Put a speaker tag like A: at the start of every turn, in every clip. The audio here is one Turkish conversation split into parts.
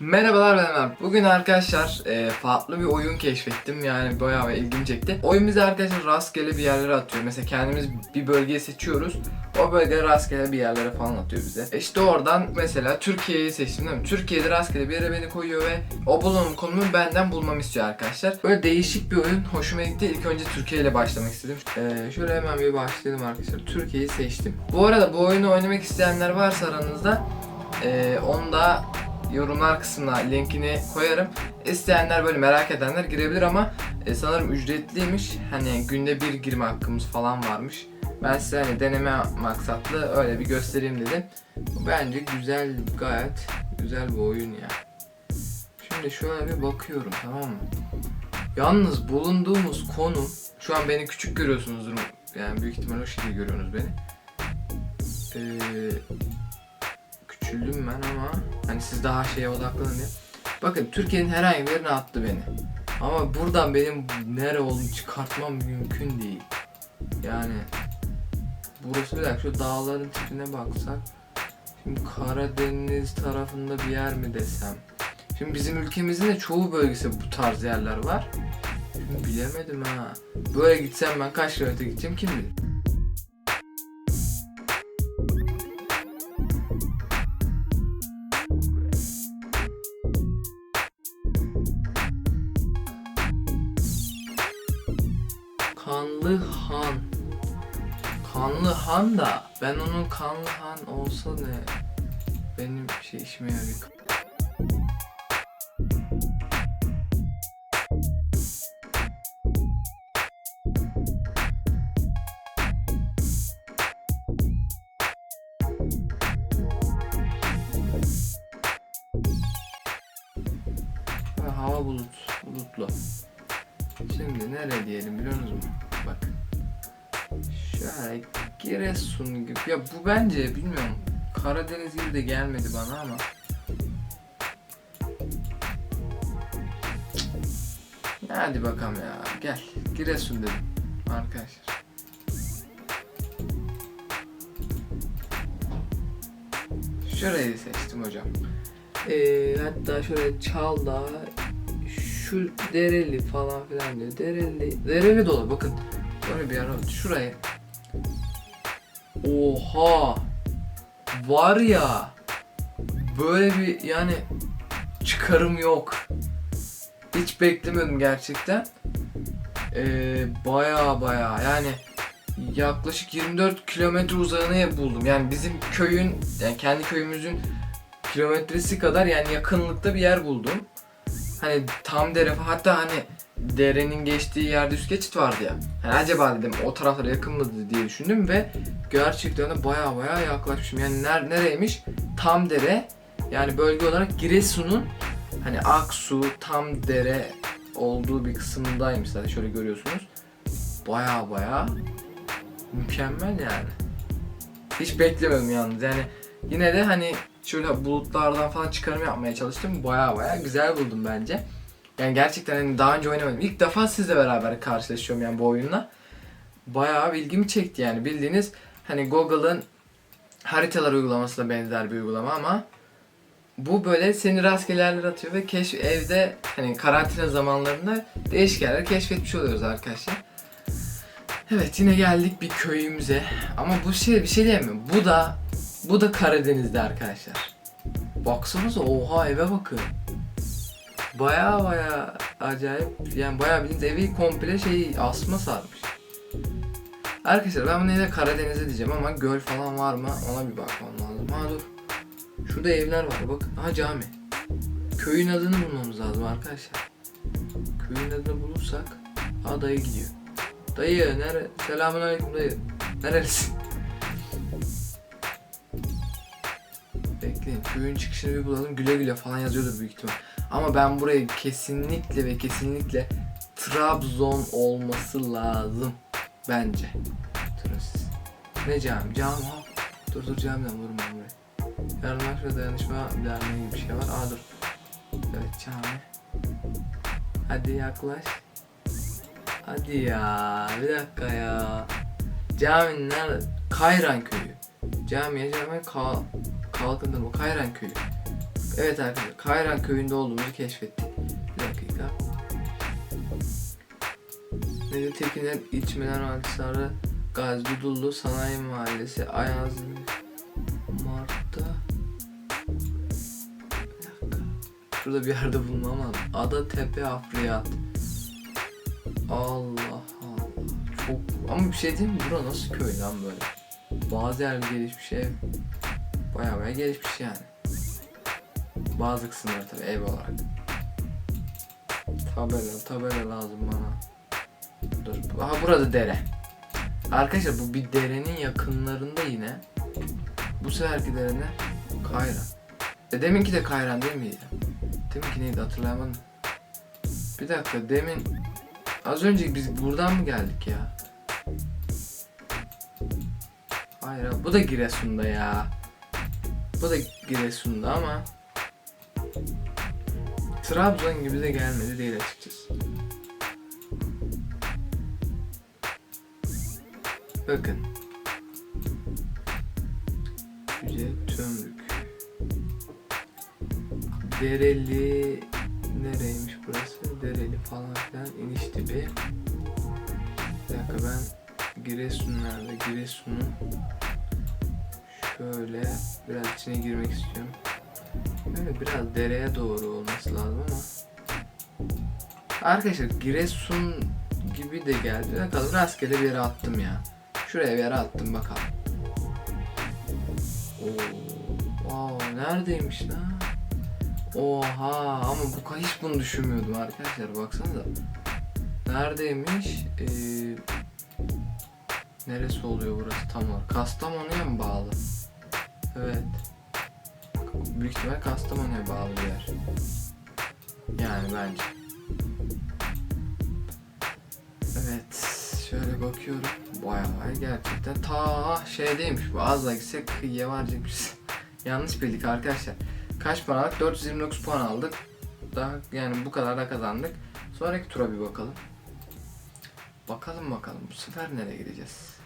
A: Merhabalar ben Ömer. Bugün arkadaşlar e, farklı bir oyun keşfettim yani bayağı ilgimi çekti. Oyun arkadaşlar rastgele bir yerlere atıyor. Mesela kendimiz bir bölgeyi seçiyoruz. O bölge rastgele bir yerlere falan atıyor bize. E İşte oradan mesela Türkiye'yi seçtim değil mi? Türkiye'de rastgele bir yere beni koyuyor ve o bulunum konumu benden bulmamı istiyor arkadaşlar. Böyle değişik bir oyun. Hoşuma gitti. İlk önce Türkiye ile başlamak istedim. E, şöyle hemen bir başlayalım arkadaşlar. Türkiye'yi seçtim. Bu arada bu oyunu oynamak isteyenler varsa aranızda e, onu da yorumlar kısmına linkini koyarım. İsteyenler böyle merak edenler girebilir ama e, sanırım ücretliymiş. Hani günde bir girme hakkımız falan varmış. Ben size hani deneme maksatlı öyle bir göstereyim dedim. Bence güzel, gayet güzel bir oyun ya. Şimdi şöyle bir bakıyorum tamam mı? Yalnız bulunduğumuz konum şu an beni küçük görüyorsunuzdur. Yani büyük ihtimal o şekilde görüyorsunuz beni. Ee, küçüldüm ben ama hani siz daha şeye odaklanın diye. Bakın Türkiye'nin herhangi bir yerine attı beni. Ama buradan benim nere olduğunu çıkartmam mümkün değil. Yani burası bir dakika şu dağların tipine baksak. Şimdi Karadeniz tarafında bir yer mi desem. Şimdi bizim ülkemizin de çoğu bölgesi bu tarz yerler var. Şimdi bilemedim ha. Böyle gitsem ben kaç kilometre gideceğim kim bilir. Han da ben onun Kanlı olsa ne benim şey işime yarıyor. Hava bulut, bulutlu. Şimdi nere diyelim biliyor musunuz? Bak. Şöyle Giresun gibi. Ya bu bence bilmiyorum. Karadeniz gibi de gelmedi bana ama. Hadi bakalım ya. Gel. Giresun dedim. Arkadaşlar. Şurayı seçtim hocam. Ee, hatta şöyle Çaldağ, şu Dereli falan filan diyor. Dereli, Dereli dolu bakın. Böyle bir var. Şuraya. Oha! Var ya. Böyle bir yani çıkarım yok. Hiç beklemiyordum gerçekten. Ee, baya baya yani yaklaşık 24 kilometre uzağını buldum. Yani bizim köyün yani kendi köyümüzün kilometresi kadar yani yakınlıkta bir yer buldum. Hani tam dere hatta hani derenin geçtiği yerde üst geçit vardı ya. Hani acaba dedim o taraflara yakın mı diye düşündüm ve gerçekten de baya baya yaklaşmışım. Yani ner nereymiş? Tam dere yani bölge olarak Giresun'un hani Aksu, tam dere olduğu bir kısmındaymış zaten şöyle görüyorsunuz. Baya baya mükemmel yani. Hiç beklemedim yalnız yani yine de hani şöyle bulutlardan falan çıkarım yapmaya çalıştım. Baya baya güzel buldum bence. Yani gerçekten hani daha önce oynamadım. İlk defa sizle beraber karşılaşıyorum yani bu oyunla. Bayağı ilgimi çekti yani. Bildiğiniz hani Google'ın haritalar uygulamasına benzer bir uygulama ama bu böyle seni rastgele yerlere atıyor ve keşf evde hani karantina zamanlarında değişik yerler keşfetmiş oluyoruz arkadaşlar. Evet yine geldik bir köyümüze. Ama bu şey bir şey diyemem. Bu da bu da Karadeniz'de arkadaşlar. Baksanıza oha eve bakın. Baya baya acayip yani baya bildiğiniz evi komple şey asma sarmış. Arkadaşlar ben bunu yine Karadeniz'e diyeceğim ama göl falan var mı ona bir bakmam lazım. Ha dur. Şurada evler var bakın. Ha cami. Köyün adını bulmamız lazım arkadaşlar. Köyün adını bulursak ha dayı gidiyor. Dayı nere? Selamun aleyküm dayı. Nerelisin? Bekleyin köyün çıkışını bir bulalım. Güle güle falan yazıyordur büyük ihtimal. Ama ben burayı kesinlikle ve kesinlikle Trabzon olması lazım. Bence. Trabzon. Ne cami? Cami ha. Dur dur camiden bulurum ben burayı. Yarınlar ve Dayanışma Derneği gibi bir şey var. Aa dur. Evet cami. Hadi yaklaş. Hadi ya. Bir dakika ya. Caminin nerede? Kayran köyü. Camiye cami kal kalkındı mı? Kayran köyü. Evet arkadaşlar Kayran köyünde olduğumuzu keşfettik. Bir dakika. Nedim Tekin'ler İçmeden Hadisarı Gazi Dudullu Sanayi Mahallesi Ayaz Mart'ta. Şurada bir yerde bulmam lazım. Ada Tepe Afriyat. Allah Allah. Çok ama bir şey diyeyim mi? Bura nasıl köy lan böyle? Bazı yerler gelişmiş ev. Baya baya gelişmiş yani. Bazı kısımları tabii ev olarak. Tabela, tabela lazım bana. Dur. Aha burada dere. Arkadaşlar bu bir derenin yakınlarında yine. Bu seferki dere ne? Kayran. E deminki de Kayran değil miydi? Deminki neydi hatırlayamadım. Bir dakika demin az önce biz buradan mı geldik ya? Hayır bu da Giresun'da ya. Bu da Giresun'da ama Trabzon gibi de gelmedi değil açıkçası. Bakın. Yüce Tömrük. Dereli nereymiş burası? Dereli falan filan iniş dibi. Bir dakika ben Giresun nerede? Şöyle biraz içine girmek istiyorum. Böyle biraz dereye doğru olması lazım ama Arkadaşlar Giresun gibi de geldi. Bakalım rastgele bir yere attım ya. Şuraya bir yere attım bakalım. Oo, wow, neredeymiş lan? Oha ama bu hiç bunu düşünmüyordum arkadaşlar baksanıza. Neredeymiş? Ee, neresi oluyor burası tam olarak? Kastamonu'ya mı bağlı? Evet. Büyük ihtimal Kastamonu'ya bağlı bir yer. Yani bence. Evet. Şöyle bakıyorum. Bayağı gerçekten. Ta şeydeymiş bu. Az da gitsek kıyıya varacakmışız. Yanlış bildik arkadaşlar. Kaç puan aldık? 429 puan aldık. Daha yani bu kadar da kazandık. Sonraki tura bir bakalım. Bakalım bakalım bu sefer nereye gideceğiz?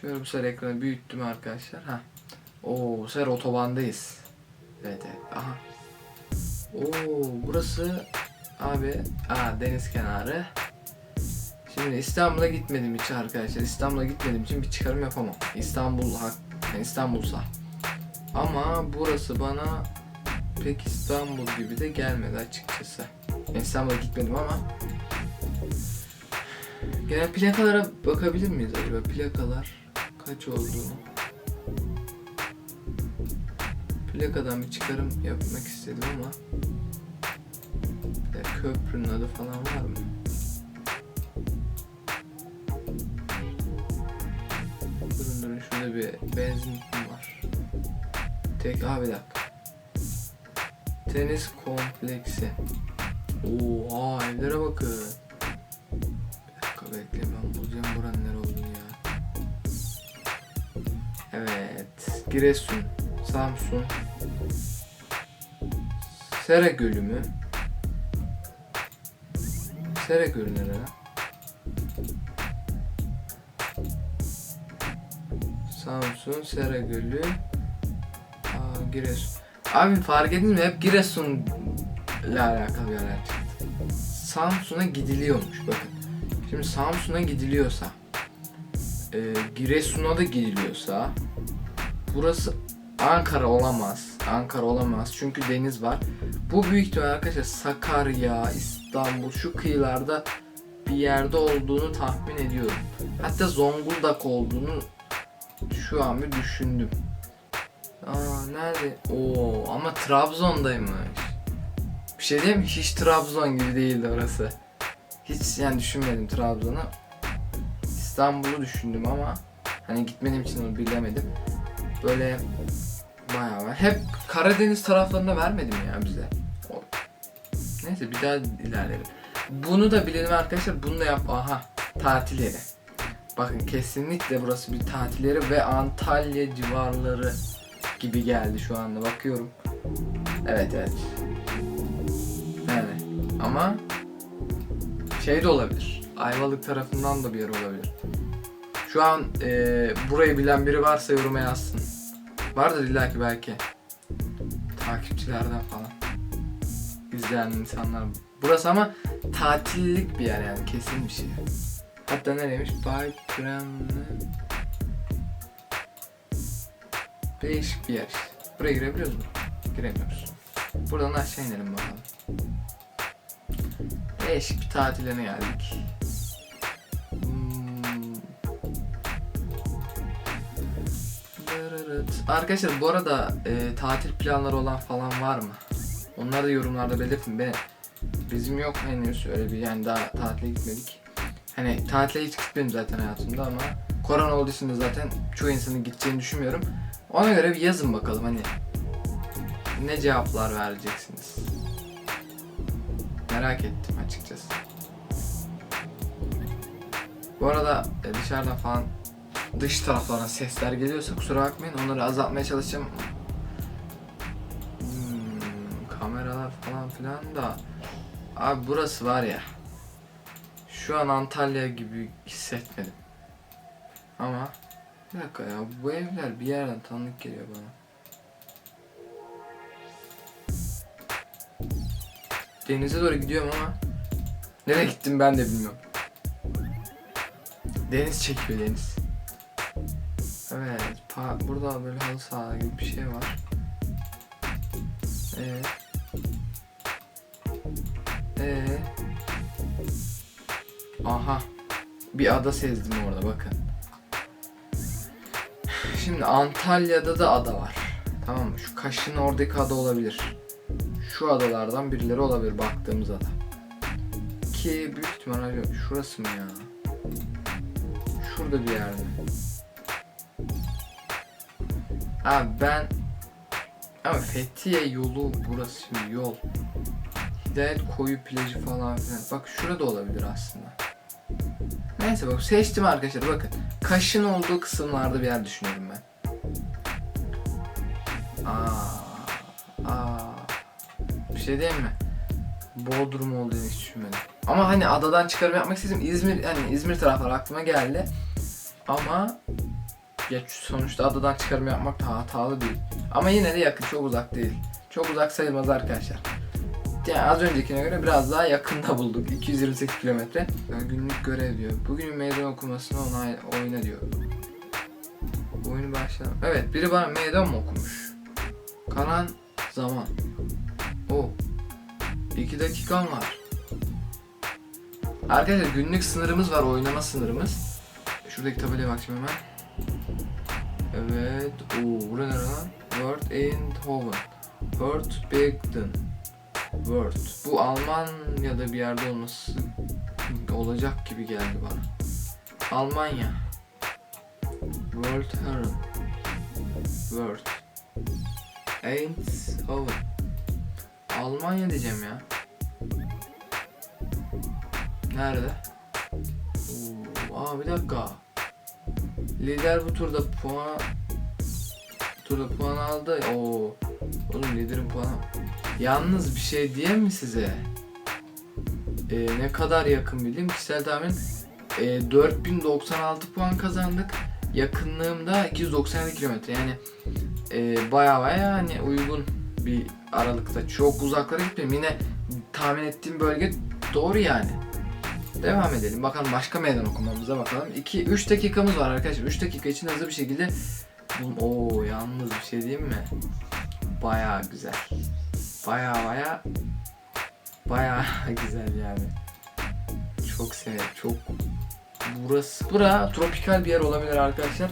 A: Şöyle bu sefer ekranı büyüttüm arkadaşlar. Ha. Oo, bu otobandayız. Evet evet. Aha. Oo, burası abi aa, deniz kenarı. Şimdi İstanbul'a gitmedim hiç arkadaşlar. İstanbul'a gitmediğim için bir çıkarım yapamam. İstanbul hak, yani İstanbul'sa. Ama burası bana pek İstanbul gibi de gelmedi açıkçası. İstanbul'a gitmedim ama Gene plakalara bakabilir miyiz acaba? Plakalar kaç olduğunu. Plakadan bir çıkarım yapmak istedim ama de köprünün adı falan var mı? Durun durun şurada bir benzin var. Tek abi bir dakika. Tenis kompleksi. Oha evlere bakın. Bir dakika bekle ben bulacağım buranın nere olduğunu ya. Evet. Giresun. Samsun. Sera Gölü mü? Sera Gölü nere? Samsun, Sera Gölü. Aa, Giresun. Abi fark ettiniz mi? Hep Giresun ile alakalı yerler çıktı. Samsun'a gidiliyormuş bakın. Şimdi Samsun'a gidiliyorsa, e, Giresun'a da gidiliyorsa, burası Ankara olamaz. Ankara olamaz çünkü deniz var. Bu büyük ihtimal arkadaşlar Sakarya, İstanbul şu kıyılarda bir yerde olduğunu tahmin ediyorum. Hatta Zonguldak olduğunu şu an bir düşündüm. Aa nerede? Oo ama Trabzon'daymış. Bir şey diyeyim? Hiç Trabzon gibi değildi orası. Hiç yani düşünmedim Trabzon'u. İstanbul'u düşündüm ama hani gitmediğim için onu bilemedim. Böyle bayağı var. Hep Karadeniz taraflarında vermedim ya bize. Neyse bir daha ilerleyelim. Bunu da bilelim arkadaşlar. Bunu da yap. Aha tatil yeri. Bakın kesinlikle burası bir tatil yeri ve Antalya civarları gibi geldi şu anda bakıyorum. Evet evet. Yani ama şey de olabilir. Ayvalık tarafından da bir yer olabilir. Şu an eee, burayı bilen biri varsa yoruma yazsın. Vardır illaki belki. takipçilerden falan. İzleyen insanlar. Burası ama tatillik bir yer yani kesin bir şey. Hatta nereymiş? Bay Kremli. Değişik bir yer. Buraya girebiliyoruz mu? Giremiyoruz. Buradan aşağı inelim bakalım. Değişik bir tatiline geldik. Dırırıt. Arkadaşlar bu arada e, tatil planları olan falan var mı? Onları da yorumlarda belirtin. Ben, bizim yok henüz öyle bir yani daha tatile gitmedik. Hani tatile hiç gitmedim zaten hayatımda ama korona olduğu için zaten çoğu insanın gideceğini düşünmüyorum. Ona göre bir yazın bakalım hani ne cevaplar vereceksiniz. Merak ettim açıkçası. Bu arada e, dışarıdan falan dış taraflardan sesler geliyorsa kusura bakmayın onları azaltmaya çalışacağım. Hmm, kameralar falan filan da abi burası var ya şu an Antalya gibi hissetmedim. Ama bir dakika ya bu evler bir yerden tanıdık geliyor bana. Denize doğru gidiyorum ama nereye gittim ben de bilmiyorum. Deniz çekiyor deniz. Pa- burada böyle halı saha gibi bir şey var. Ee. Ee. Aha. Bir ada sezdim orada bakın. Şimdi Antalya'da da ada var. Tamam mı? Şu Kaş'ın oradaki ada olabilir. Şu adalardan birileri olabilir baktığımız ada. Ki büyük ihtimalle şurası mı ya? Şurada bir yerde. Abi ben ama Fethiye yolu burası şimdi yol. Hidayet koyu plajı falan filan. Bak şurada olabilir aslında. Neyse bak seçtim arkadaşlar bakın. Kaşın olduğu kısımlarda bir yer düşünüyorum ben. Aa, aa. Bir şey diyeyim mi? Bodrum olduğunu hiç düşünmedim. Ama hani adadan çıkarım yapmak istedim. İzmir hani İzmir tarafları aklıma geldi. Ama ya sonuçta adadan çıkarım yapmak da hatalı değil. Ama yine de yakın, çok uzak değil. Çok uzak sayılmaz arkadaşlar. Yani az öncekine göre biraz daha yakında bulduk. 228 kilometre. Günlük görev diyor. Bugün meydan okumasını onay, oyna diyor. Oyunu başlayalım. Evet biri bana meydan mı okumuş? Kalan zaman. O. 2 dakikan var. Arkadaşlar günlük sınırımız var, oynama sınırımız. Şuradaki tabelaya bakacağım hemen. Evet. Oo, burada ne lan? Word in Hoven. Word Begden. Word. Bu Almanya'da bir yerde olması olacak gibi geldi bana. Almanya. World Heron. Word. Eindhoven. Almanya diyeceğim ya. Nerede? Oo, aa bir dakika. Lider bu turda puan turda puan aldı. Oo. Oğlum liderin puanı. Yalnız bir şey diyeyim mi size? Ee, ne kadar yakın bileyim kişisel tahmin ee, 4096 puan kazandık. Yakınlığımda 297 kilometre yani e, baya baya hani uygun bir aralıkta çok uzaklara gitmiyorum. Yine tahmin ettiğim bölge doğru yani. Devam edelim. Bakalım başka meydan okumamıza bakalım. 2 3 dakikamız var arkadaşlar. 3 dakika için hızlı bir şekilde Oo yalnız bir şey diyeyim mi? Baya güzel. Baya baya baya güzel yani. Çok sev, çok burası bura tropikal bir yer olabilir arkadaşlar.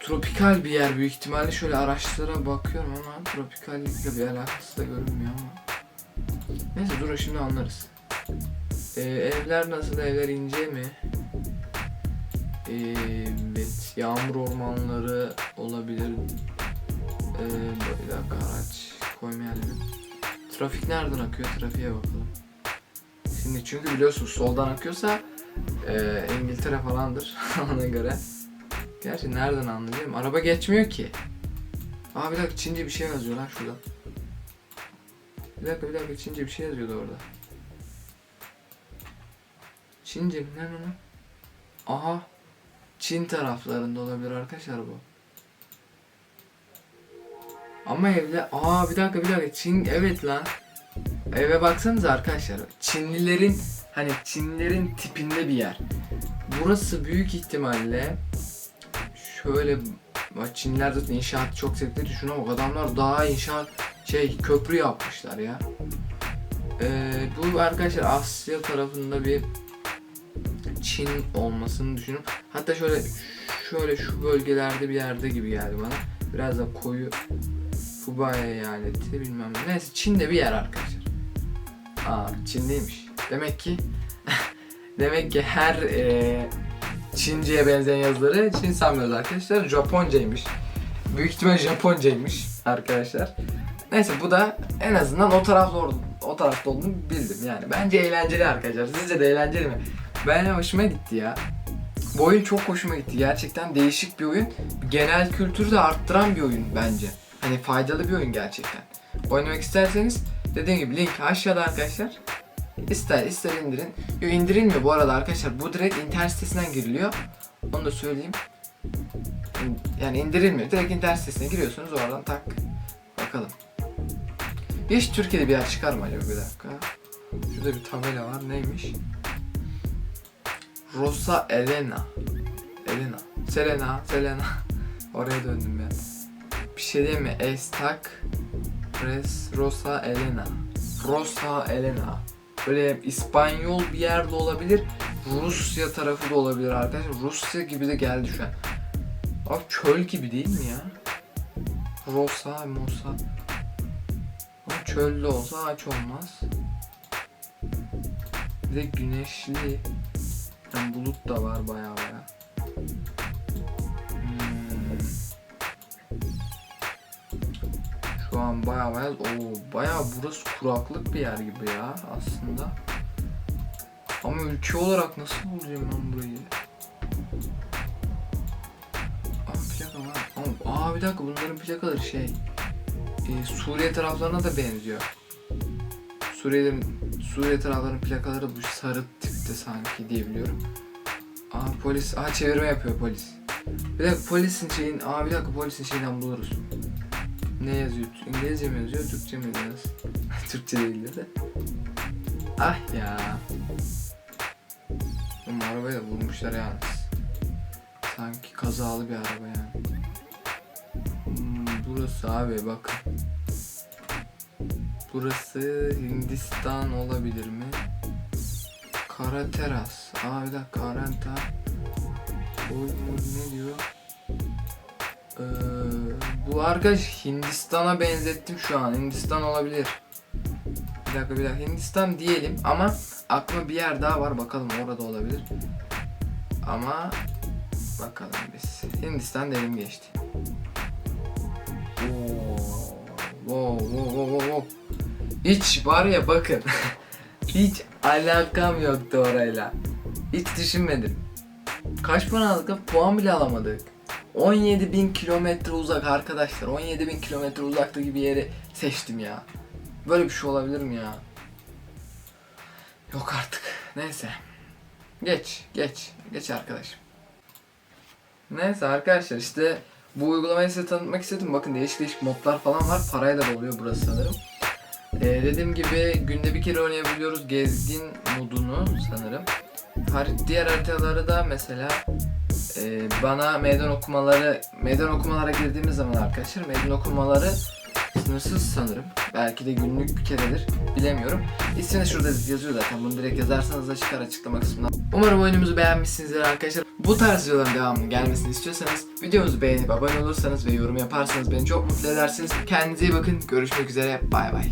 A: Tropikal bir yer büyük ihtimalle şöyle araçlara bakıyorum ama tropikallikle bir alakası da görünmüyor ama. Neyse dur şimdi anlarız. Ee, evler nasıl? Evler ince mi? Ee, evet. Yağmur ormanları olabilir. Ee, bir dakika araç koymayalım. Trafik nereden akıyor? Trafiğe bakalım. Şimdi çünkü biliyorsunuz soldan akıyorsa e, İngiltere falandır ona göre. Gerçi nereden anlayayım? Araba geçmiyor ki. Aa bir dakika Çince bir şey yazıyor lan şurada. Bir dakika bir dakika Çince bir şey yazıyordu orada. Çince mi? Nerede lan? Aha. Çin taraflarında olabilir arkadaşlar bu. Ama evde aa bir dakika bir dakika Çin evet lan. Eve baksanıza arkadaşlar. Çinlilerin hani Çinlilerin tipinde bir yer. Burası büyük ihtimalle şöyle Çinliler zaten inşaat çok sevdikleri şuna bak adamlar daha inşaat şey köprü yapmışlar ya. Ee, bu arkadaşlar Asya tarafında bir Çin olmasını düşünüyorum. Hatta şöyle şöyle şu bölgelerde bir yerde gibi geldi bana. Biraz da koyu Hubei eyaleti bilmem ne. Neyse Çin'de bir yer arkadaşlar. Aa Çinliymiş. Demek ki demek ki her e, Çince'ye benzeyen yazıları Çin sanmıyoruz arkadaşlar. Japoncaymış. Büyük ihtimal Japoncaymış arkadaşlar. Neyse bu da en azından o tarafta o tarafta olduğunu bildim yani. Bence eğlenceli arkadaşlar. Sizce de eğlenceli mi? Ben hoşuma gitti ya. Bu oyun çok hoşuma gitti. Gerçekten değişik bir oyun. Genel kültürü de arttıran bir oyun bence. Hani faydalı bir oyun gerçekten. Oynamak isterseniz dediğim gibi link aşağıda arkadaşlar. İster ister indirin. Yo indirilmiyor bu arada arkadaşlar. Bu direkt internet sitesinden giriliyor. Onu da söyleyeyim. Yani indirilmiyor. Direkt internet sitesine giriyorsunuz oradan tak. Bakalım. Hiç Türkiye'de bir yer çıkar mı acaba bir dakika? Şurada bir tabela var neymiş? Rosa Elena. Elena. Selena. Selena. Oraya döndüm ben. Bir şey diyeyim mi? Estak. Res. Rosa Elena. Rosa Elena. Böyle İspanyol bir yerde olabilir. Rusya tarafı da olabilir arkadaşlar. Rusya gibi de geldi şu an. Abi çöl gibi değil mi ya? Rosa, Mosa. Ama çölde olsa ağaç olmaz. Bir de güneşli. Yani bulut da var baya baya. Hmm. Şu an baya baya o baya burası kuraklık bir yer gibi ya aslında. Ama ülke olarak nasıl bulacağım ben burayı? Aa bir dakika bunların plakaları şey. e, Suriye taraflarına da benziyor. Suriye'nin Suriye taraflarının plakaları bu sarı tipte sanki diye biliyorum. Aa polis, aa çevirme yapıyor polis. Bir dakika polisin şeyin, aa bir dakika polisin şeyinden buluruz. Ne yazıyor? İngilizce mi yazıyor, Türkçe mi yazıyor? Türkçe değildir de. Ah ya. Oğlum arabayı da bulmuşlar yalnız. Sanki kazalı bir araba yani. Hmm, burası abi bakın. Burası Hindistan olabilir mi? Kara teras. Aa bir dakika Karanta. Oy, ne diyor? Ee, bu arkadaş Hindistan'a benzettim şu an. Hindistan olabilir. Bir dakika bir dakika. Hindistan diyelim ama aklıma bir yer daha var. Bakalım orada olabilir. Ama bakalım biz. Hindistan dedim geçti. Oo. Wow, wow, wow, wow. Hiç var ya bakın. Hiç alakam yoktu orayla. Hiç düşünmedim. Kaç puan aldık? Puan bile alamadık. 17 bin kilometre uzak arkadaşlar. 17 bin kilometre uzaktaki bir yeri seçtim ya. Böyle bir şey olabilir mi ya? Yok artık. Neyse. Geç, geç. Geç arkadaşım. Neyse arkadaşlar işte bu uygulamayı size tanıtmak istedim. Bakın değişik değişik modlar falan var. Parayla da oluyor burası sanırım. Ee, dediğim gibi günde bir kere oynayabiliyoruz gezgin modunu sanırım. Diğer haritaları da mesela e, bana meydan okumaları meydan okumalara girdiğimiz zaman arkadaşlar meydan okumaları sınırsız sanırım. Belki de günlük bir keredir. Bilemiyorum. İsmini şurada yazıyor zaten. Bunu direkt yazarsanız da çıkar açıklama kısmından. Umarım oyunumuzu beğenmişsinizdir arkadaşlar. Bu tarz videoların devamının gelmesini istiyorsanız videomuzu beğenip abone olursanız ve yorum yaparsanız beni çok mutlu edersiniz. Kendinize iyi bakın. Görüşmek üzere. Bay bay.